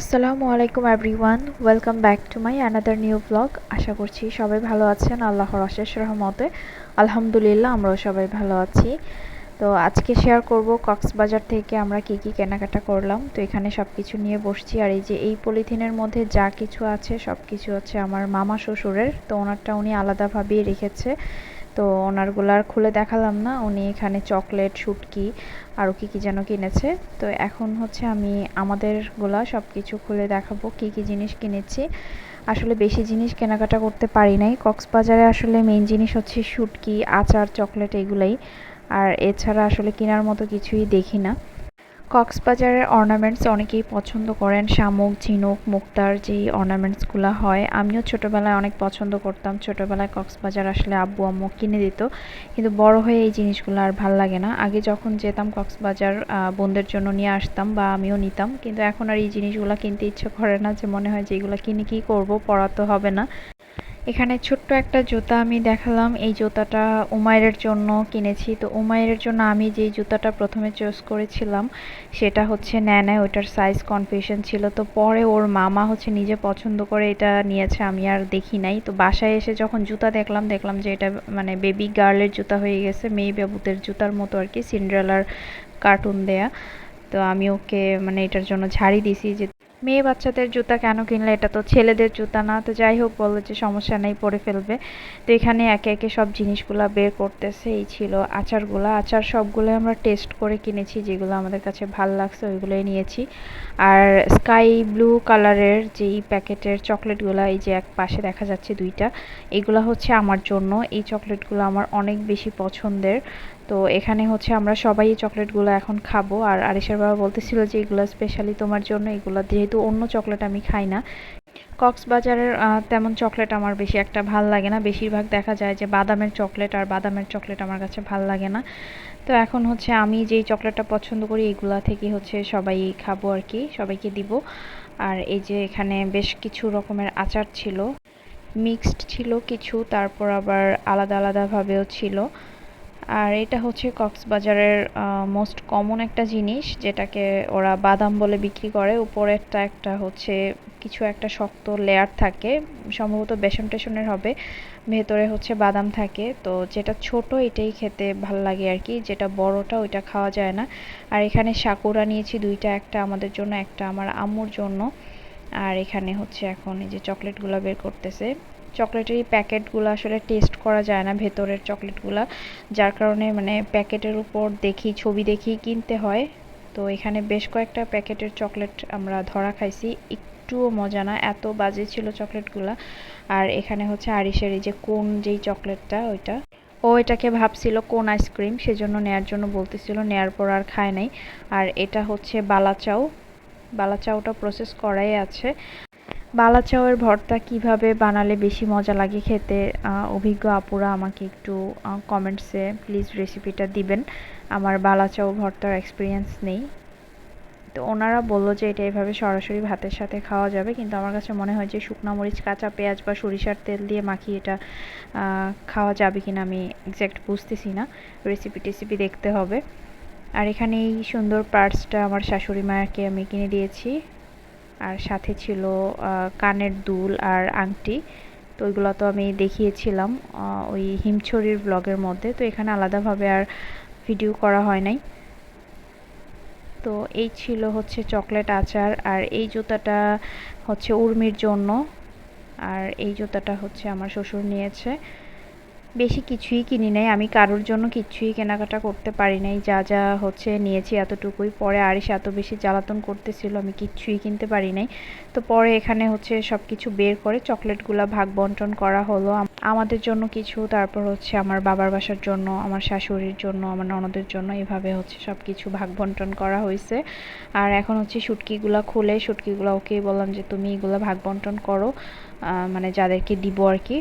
আসসালামু আলাইকুম everyone welcome back to my another new blog আশা করছি সবাই ভালো আছেন, আল্লাহর অশেষ রহমতে। আলহামদুলিল্লাহ, আমরাও সবাই ভালো আছি। তো আজকে শেয়ার করব কক্সবাজার থেকে আমরা কি কি কেনাকাটা করলাম। তো এখানে সব কিছু নিয়ে বসছি। আর এই যে এই পলিথিনের মধ্যে যা কিছু আছে সব কিছু হচ্ছে আমার মামা শ্বশুরের। তো ওনারটা উনি আলাদাভাবেই রেখেছে। তো ওনারগুলার খুলে দেখালাম না। উনি এখানে চকলেট, শুটকি আরও কী কী যেন কিনেছে। তো এখন হচ্ছে আমি আমাদেরগুলা সব কিছু খুলে দেখাবো, কী কী জিনিস কিনেছি। আসলে বেশি জিনিস কেনাকাটা করতে পারি নাই। কক্সবাজারে আসলে মেন জিনিস হচ্ছে শুটকি, আচার, চকলেট এগুলাই। আর এছাড়া আসলে কেনার মতো কিছুই দেখি না। কক্সবাজারের অর্নামেন্টস অনেকেই পছন্দ করেন। শামুক, ঝিনুক, মুক্তার যেই অর্নামেন্টসগুলো হয়, আমিও ছোটোবেলায় অনেক পছন্দ করতাম। ছোটোবেলায় কক্সবাজার আসলে আব্বু, আম্মু কিনে দিত। কিন্তু বড় হয়ে এই জিনিসগুলো আর ভালো লাগে না। আগে যখন যেতাম কক্সবাজার বোনদের জন্য নিয়ে আসতাম বা আমিও নিতাম। কিন্তু এখন আর এই জিনিসগুলো কিনতে ইচ্ছে করে না যে মনে হয় যে এগুলো কিনে কী করব, পড়া তো হবে না। এখানে ছোট্ট একটা জুতা আমি দেখালাম। এই জুতাটা উমায়ের জন্য কিনেছি। তো উমায়ের জন্য আমি যেই জুতাটা প্রথমে চয়েস করেছিলাম, সেটা হচ্ছে ন্যানায় ওইটার সাইজ কনফিউশন ছিল। তো পরে ওর মামা হচ্ছে নিজে পছন্দ করে এটা নিয়েছে, আমি আর দেখি নাই। তো বাসায় এসে যখন জুতা দেখলাম দেখলাম যে এটা মানে বেবি গার্লের জুতা হয়ে গেছে, মেয়ে বাবুদের জুতার মতো আর কি সিন্ড্রেলার কার্টুন দেয়া। তো আমি ওকে মানে এটার জন্য ঝাড়ি দিছি যে মেয়ে বাচ্চাদের জুতা কেন কিনলে? এটা তো ছেলেদের জুতা না। তো যাই হোক বলল যে সমস্যা নেই, পরে ফেলবে। তো এখানে একে একে সব জিনিসগুলো বের করতেছে। এই ছিল আচারগুলো। আচার সবগুলো আমরা টেস্ট করে কিনেছি, যেগুলো আমাদের কাছে ভালো লাগছে, ওইগুলোই নিয়েছি। আর স্কাই ব্লু কালারের যেই প্যাকেটের চকলেটগুলো, এই যে এক পাশে দেখা যাচ্ছে দুইটা, এগুলো হচ্ছে আমার জন্য। এই চকলেটগুলো আমার অনেক বেশি পছন্দের। তো এখানে হচ্ছে আমরা সবাই এই চকলেটগুলো এখন খাব। আর আরিসের বাবা বলতেছিল যে, এগুলো স্পেশালি তোমার জন্য, এগুলো যেহেতু অন্য চকলেট আমি খাই না। কক্সবাজারের তেমন চকলেট আমার বেশি একটা ভালো লাগে না। বেশিরভাগ দেখা যায় যে, বাদামের চকলেট আর বাদামের চকলেট আমার কাছে ভালো লাগে না। তো এখন হচ্ছে আমি যেই চকলেটটা পছন্দ করি এইগুলা থেকে হচ্ছে সবাই খাব আর কি, সবাইকে দিব। আর এই যে এখানে বেশ কিছু রকমের আচার ছিল। মিক্সড ছিল কিছু, তারপর আবার আলাদা আলাদাভাবেও ছিল। আর এটা হচ্ছে কক্সবাজারের মোস্ট কমন একটা জিনিস যেটাকে ওরা বাদাম বলে বিক্রি করে। উপরেরটা একটা হচ্ছে কিছু একটা শক্ত লেয়ার থাকে, সম্ভবত বেসন টেসনের হবে। ভেতরে হচ্ছে বাদাম থাকে। তো যেটা ছোট এটাই খেতে ভালো লাগে আর কি, যেটা বড়টা ওইটা খাওয়া যায় না। আর এখানে সাকুরা নিয়েছি দুইটা, একটা আমাদের জন্য, একটা আমার আম্মুর জন্য। আর এখানে হচ্ছে এখন এই যে চকলেটগুলো বের করতেছে। চকলেটের এই প্যাকেটগুলো আসলে টেস্ট করা যায় না ভেতরের চকলেটগুলো। যার কারণে মানে প্যাকেটের উপর দেখি, ছবি দেখি কিনতে হয়। তো এখানে বেশ কয়েকটা প্যাকেটের চকলেট আমরা ধরা খাইছি। একটুও মজা না, এত বাজে ছিল চকলেটগুলো। আর এখানে হচ্ছে আরিসের এই যে কোন যেই চকলেটটা ওইটা। ও এটাকে ভাবছিল কোন আইসক্রিম, সেজন্য নেয়ার জন্য বলতেছিল, নেয়ার পর আর খায় নাই। আর এটা হচ্ছে বালাচাও বালাচাওটা প্রসেস করাই আছে। বালাচাওয়ের ভর্তা কীভাবে বানালে বেশি মজা লাগে খেতে অভিজ্ঞ আপুরা আমাকে একটু কমেন্টসে প্লিজ রেসিপিটা দিবেন। আমার বালাচাও ভর্তার এক্সপিরিয়েন্স নেই। তো ওনারা বলল যে এটা এভাবে সরাসরি ভাতের সাথে খাওয়া যাবে, কিন্তু আমার কাছে মনে হয় যে শুকনো মরিচ, কাঁচা পেঁয়াজ বা সরিষার তেল দিয়ে মাখিয়ে এটা খাওয়া যাবে কিনা আমি এক্স্যাক্ট বুঝতেছি না। রেসিপি টেসিপি দেখতে হবে। আর এখানে এই সুন্দর পার্টসটা আমার শাশুড়ি মায়াকে আমি কিনে দিয়েছি। আর সাথে ছিল কানের দুল আর আংটি। তো ওইগুলো তো আমি দেখিয়েছিলাম ওই হিমছড়ির ব্লগের মধ্যে। তো এখানে আলাদাভাবে আর ভিডিও করা হয় নাই। তো এই ছিল হচ্ছে চকলেট আচার, আর এই জুতাটা হচ্ছে উর্মির জন্য। আর এই জুতাটা হচ্ছে আমার শ্বশুর নিয়েছে। বেশি কিছুই কিনি নাই। আমি কারোর জন্য কিছুই কেনাকাটা করতে পারি নাই। যা যা হচ্ছে নিয়েছি এতটুকুই। পরে আরিস এত বেশি জ্বালাতন করতেছিল, আমি কিচ্ছুই কিনতে পারি নাই। তো পরে এখানে হচ্ছে সব কিছু বের করে চকলেটগুলো ভাগ বন্টন করা হলো। আমাদের জন্য কিছু, তারপর হচ্ছে আমার বাবার বাসার জন্য, আমার শাশুড়ির জন্য, আমার ননদের জন্য এভাবে হচ্ছে সব কিছু ভাগ বন্টন করা হয়েছে আর এখন হচ্ছে শুটকিগুলো খুলে শুটকিগুলো ওকে বললাম যে, তুমি এগুলো ভাগ বন্টন করো। মানে যাদেরকে দিব আর কি।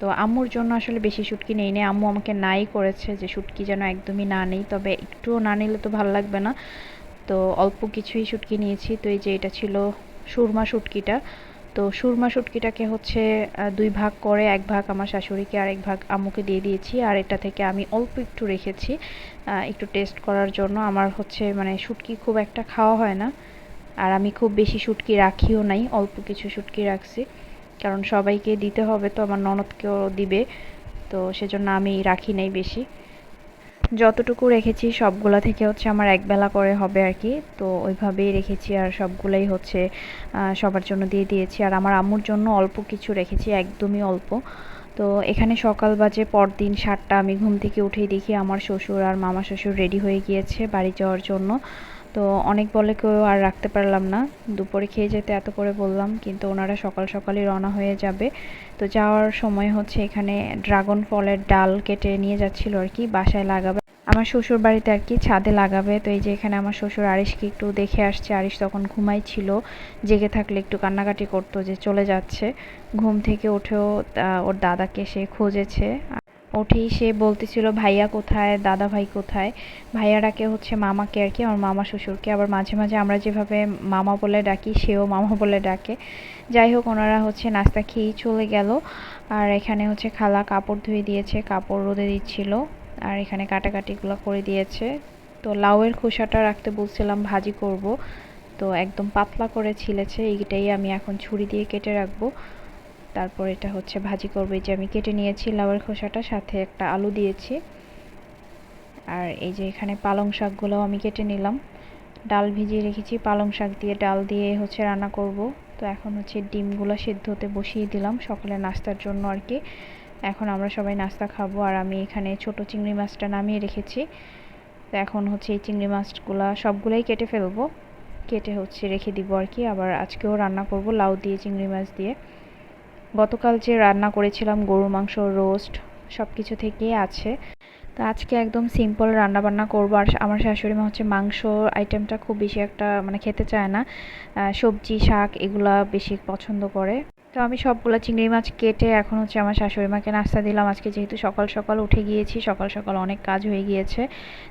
তো আম্মুর জন্য আসলে বেশি শুটকি নেই নেই। আম্মু আমাকে নাই করেছে যে শুটকি যেন একদমই না নেই, তবে একটুও না নিলে তো ভালো লাগবে না। তো অল্প কিছুই শুটকি নিয়েছি। তো এই যে এটা ছিল সুরমা শুটকিটা তো সুরমা শুটকিটাকে হচ্ছে দুই ভাগ করে, এক ভাগ আমার শাশুড়িকে আর এক ভাগ আম্মুকে দিয়ে দিয়েছি। আর এটা থেকে আমি অল্প একটু রেখেছি একটু টেস্ট করার জন্য। আমার হচ্ছে মানে শুটকি খুব একটা খাওয়া হয় না। আর আমি খুব বেশি শুটকি রাখিও নাই, অল্প কিছু শুটকি রাখছি। কারণ সবাইকে দিতে হবে তো আমার ননদকেও দিবে, তো সেজন্য আমি রাখি নাই বেশি। যতটুকু রেখেছি সবগুলা থেকে হচ্ছে আমার একবেলা করে হবে আর কি, তো ওইভাবেই রেখেছি আর সবগুলাই হচ্ছে সবার জন্য দিয়ে দিয়েছি। আর আমার আম্মুর জন্য অল্প কিছু রেখেছি, একদমই অল্প। তো এখানে সকাল বাজে পরদিন সাতটা, আমি ঘুম থেকে উঠেই দেখি আমার শ্বশুর আর মামা শ্বশুর রেডি হয়ে গিয়েছে বাড়ি যাওয়ার জন্য। তো অনেক বলে কেউ আর রাখতে পারলাম না। দুপুরে খেয়ে যেতে এত করে বললাম, কিন্তু ওনারা সকাল সকালই রওনা হয়ে যাবে। তো যাওয়ার সময় হচ্ছে এখানে ড্রাগন ফলের ডাল কেটে নিয়ে যাচ্ছিল আর কি, বাসায় লাগাবে। আমার শ্বশুর বাড়িতে আর কি ছাদে লাগাবে। তো এই যে এখানে আমার শ্বশুর আরিশকে একটু দেখে আসছে। আরিশ তখন ঘুমাই ছিল, জেগে থাকলে একটু কান্নাকাটি করতো যে চলে যাচ্ছে। ঘুম থেকে উঠেও ওর দাদাকে সে খুঁজেছে। উঠেই সে বলতেছিল, ভাইয়া কোথায়? দাদা ভাই কোথায় ভাইয়ারাকে হচ্ছে মামাকে আর কি, আমার মামা শ্বশুরকে। আবার মাঝে মাঝে আমরা যেভাবে মামা বলে ডাকি, সেও মামা বলে ডাকে। যাই হোক, ওনারা হচ্ছে নাস্তা খেয়েই চলে গেল। আর এখানে হচ্ছে খালা কাপড় ধুয়ে দিয়েছে, কাপড় রোদে দিচ্ছিল। আর এখানে কাটাকাটিগুলো করে দিয়েছে। তো লাউয়ের খোসাটা রাখতে বলছিলাম, ভাজি করব। তো একদম পাতলা করে ছিলেছে, এইটাই আমি এখন ছুরি দিয়ে কেটে রাখব। তারপর এটা হচ্ছে ভাজি করব। যে আমি কেটে নিয়েছি লাউয়ের খোসাটা, সাথে একটা আলু দিয়েছি। আর এই যে এখানে পালং শাকগুলোও আমি কেটে নিলাম। ডাল ভিজিয়ে রেখেছি, পালং শাক দিয়ে ডাল দিয়ে হচ্ছে রান্না করব। তো এখন হচ্ছে ডিমগুলো সেদ্ধ হতে বসিয়ে দিলাম সকালে নাস্তার জন্য আর কি। এখন আমরা সবাই নাস্তা খাব আর আমি এখানে ছোট চিংড়ি মাছটা নামিয়ে রেখেছি। তো এখন হচ্ছে এই চিংড়ি মাছগুলো সবগুলোই কেটে ফেলব। কেটে হচ্ছে রেখে দিব আর কি। আবার আজকেও রান্না করব লাউ দিয়ে, চিংড়ি মাছ দিয়ে। গতকাল যে রান্না করেছিলাম, গরুর মাংস, রোস্ট সব কিছু থেকেই আছে। তো আজকে একদম সিম্পল রান্না বান্না করব। আর আমার শাশুড়ি মা হচ্ছে মাংস আইটেমটা খুব বেশি একটা মানে খেতে চায় না। সবজি, শাক এগুলা বেশি পছন্দ করে। তো আমি সবগুলো চিংড়ি মাছ কেটে এখন হচ্ছে আমার শাশুড়ি মাকে নাস্তা দিলাম। আজকে যেহেতু সকাল সকাল উঠে গিয়েছি, সকাল সকাল অনেক কাজ হয়ে গিয়েছে।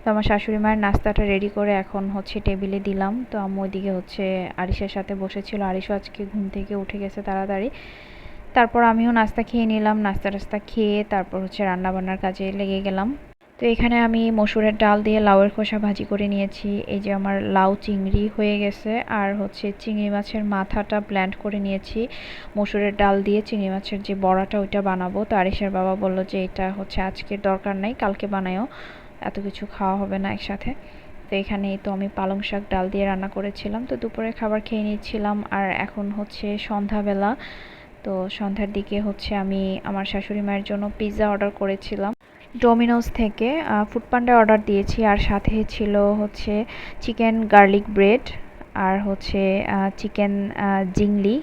তো আমার শাশুড়ি মায়ের নাস্তাটা রেডি করে এখন হচ্ছে টেবিলে দিলাম। তো আমি ওইদিকে হচ্ছে আরিসের সাথে বসেছিল। আরিসও আজকে ঘুম থেকে উঠে গেছে তাড়াতাড়ি। তারপর আমিও নাস্তা খেয়ে নিলাম, নাস্তা টাস্তা খেয়ে তারপর হচ্ছে রান্নাবান্নার কাজে লেগে গেলাম। তো এখানে আমি মসুরের ডাল দিয়ে লাউয়ের খোসা ভাজি করে নিয়েছি। এই যে আমার লাউ চিংড়ি হয়ে গেছে আর হচ্ছে চিংড়ি মাছের মাথাটা ব্ল্যান্ড করে নিয়েছি। মসুরের ডাল দিয়ে চিংড়ি মাছের যে বড়াটা ওইটা বানাবো। তো আরিসের বাবা বলল যে এটা হচ্ছে আজকের দরকার নাই, কালকে বানায়ও। এত কিছু খাওয়া হবে না একসাথে। তো এখানে তো আমি পালং শাক ডাল দিয়ে রান্না করেছিলাম। তো দুপুরে খাবার খেয়ে নিচ্ছিলাম আর এখন হচ্ছে সন্ধ্যাবেলা। তো সন্ধ্যার দিকে হচ্ছে আমি আমার শাশুড়ি মায়ের জন্য পিৎজা অর্ডার করেছিলাম। ডোমিনোস থেকে ফুড পান্ডা অর্ডার দিয়েছি, আর সাথে ছিল হচ্ছে চিকেন গার্লিক ব্রেড আর হচ্ছে চিকেন জিংলি।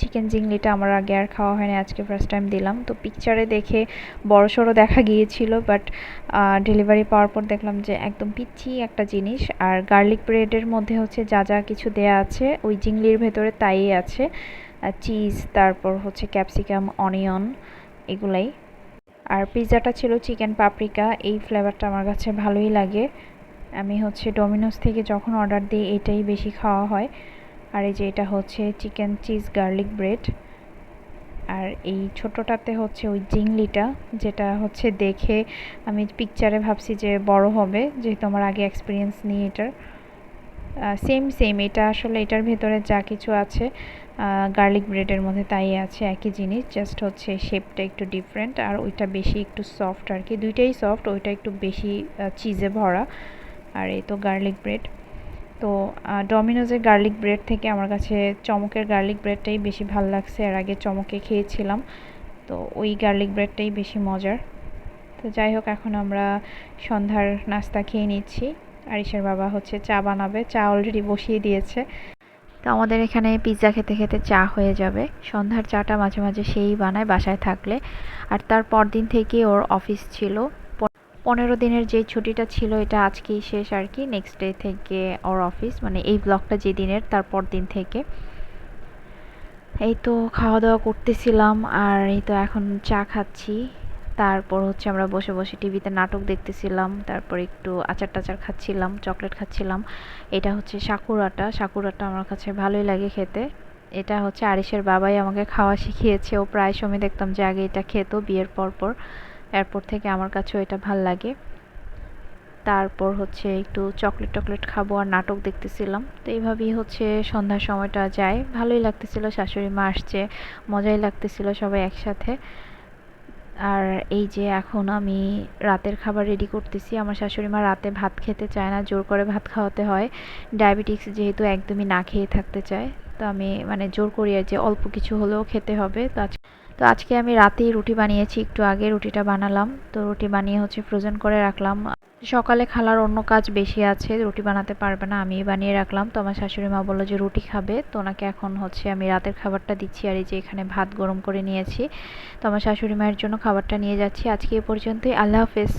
চিকেন জিংলিটা আমার আগে আর খাওয়া হয়নি, আজকে ফার্স্ট টাইম দিলাম। তো পিকচারে দেখে বড় সড়ো দেখা গিয়েছিল বাট ডেলিভারি পাওয়ার পর দেখলাম যে একদম পিচ্ছি একটা জিনিস। আর গার্লিক ব্রেডের মধ্যে হচ্ছে যা যা কিছু দেয়া আছে, ওই জিংলির ভেতরে তাই আছে। চিজ তারপর হচ্ছে ক্যাপসিকাম অনিয়ন এগুলাই। আর পিৎজাটা ছিল চিকেন পাপরিকা এই ফ্লেভারটা আমার কাছে ভালোই লাগে। আমি হচ্ছে ডোমিনোস থেকে যখন অর্ডার দিই, এটাই বেশি খাওয়া হয়। আর এই যে এটা হচ্ছে চিকেন চিজ গার্লিক ব্রেড আর এই ছোটোটাতে হচ্ছে ওই জিংলিটা, যেটা হচ্ছে দেখে আমি পিকচারে ভাবছি যে বড় হবে, যেহেতু আমার আগে এক্সপিরিয়েন্স নিই এটার। সেম সেম এটা আসলে এটার ভেতরে যা কিছু আছে। গার্লিক ব্রেডের মধ্যে তাই আছে একই জিনিস জাস্ট হচ্ছে শেপটা একটু ডিফারেন্ট আর ওইটা বেশি একটু সফট আর কি। দুইটাই সফট ওইটা একটু বেশি চিজে ভরা। আর এই তো গার্লিক ব্রেড তো ডমিনোজের গার্লিক ব্রেড থেকে আমার কাছে চমকের গার্লিক ব্রেডটাই বেশি ভালো লাগছে। এর আগে চমকে খেয়েছিলাম। তো ওই গার্লিক ব্রেডটাই বেশি মজার। তো যাই হোক, এখন আমরা সন্ধ্যার নাস্তা খেয়ে নিচ্ছি। আরিসের বাবা হচ্ছে চা বানাবে। চা অলরেডি বসিয়ে দিয়েছে। তো আমাদের এখানে পিৎজা খেতে খেতে চা হয়ে যাবে। সন্ধ্যার চাটা মাঝে মাঝে সেই বানায় বাসায় থাকলে। আর তার পরদিন থেকে ওর অফিস ছিল। পনেরো দিনের যে ছুটিটা ছিল এটা আজকেই শেষ আর কি। নেক্সট ডে থেকে ওর অফিস মানে এই ব্লগটা যে দিনের, তার পর দিন থেকে। এই তো খাওয়া দাওয়া করতেছিলাম আর এই তো এখন চা খাচ্ছি। তারপর হচ্ছে আমরা বসে বসে টিভিতে নাটক দেখতেছিলাম, তারপর একটু আচার টাচার খাচ্ছিলাম, চকলেট খাচ্ছিলাম। এটা হচ্ছে সাকুরাটা সাকুরাটা আমার কাছে ভালোই লাগে খেতে। এটা হচ্ছে আরিসের বাবাই আমাকে খাওয়া শিখিয়েছে। ও প্রায় সময় দেখতাম যে আগে এটা খেত বিয়ের পর পর এরপর থেকে আমার কাছেও এটা ভালো লাগে। তারপর হচ্ছে একটু চকলেট টকলেট খাব আর নাটক দেখতেছিলাম। তো এইভাবেই হচ্ছে সন্ধ্যার সময়টা যায়। ভালোই লাগতেছিল, শাশুড়ি মা আসছে। মজাই লাগতেছিল সবাই একসাথে। আর এই যে এখন আমি রাতের খাবার রেডি করতেছি। আমার শাশুড়ি মা রাতে ভাত খেতে চায় না, জোর করে ভাত খাওয়াতে হয়। ডায়াবেটিক্স যেহেতু একদমই না খেয়ে থাকতে চায়। তো আমি মানে জোর করি আর যে অল্প কিছু হলেও খেতে হবে। তো আজ তো আজকে আমি রাতেই রুটি বানিয়েছি, একটু আগে রুটিটা বানালাম। তো রুটি বানিয়ে হচ্ছে ফ্রোজেন করে রাখলাম। সকালে খালার অন্য কাজ বেশি আছে, রুটি বানাতে পারবে না আমি বানিয়ে রাখলাম। তো আমার শাশুড়ি মা বলল যে, রুটি খাবে? তো ওনাকে এখন হচ্ছে আমি রাতের খাবারটা দিচ্ছি আর এই যে এখানে ভাত গরম করে নিয়েছি। তো আমার শাশুড়ি মায়ের জন্য খাবারটা নিয়ে যাচ্ছি। আজকে এ পর্যন্তই। আল্লাহ হাফেজ।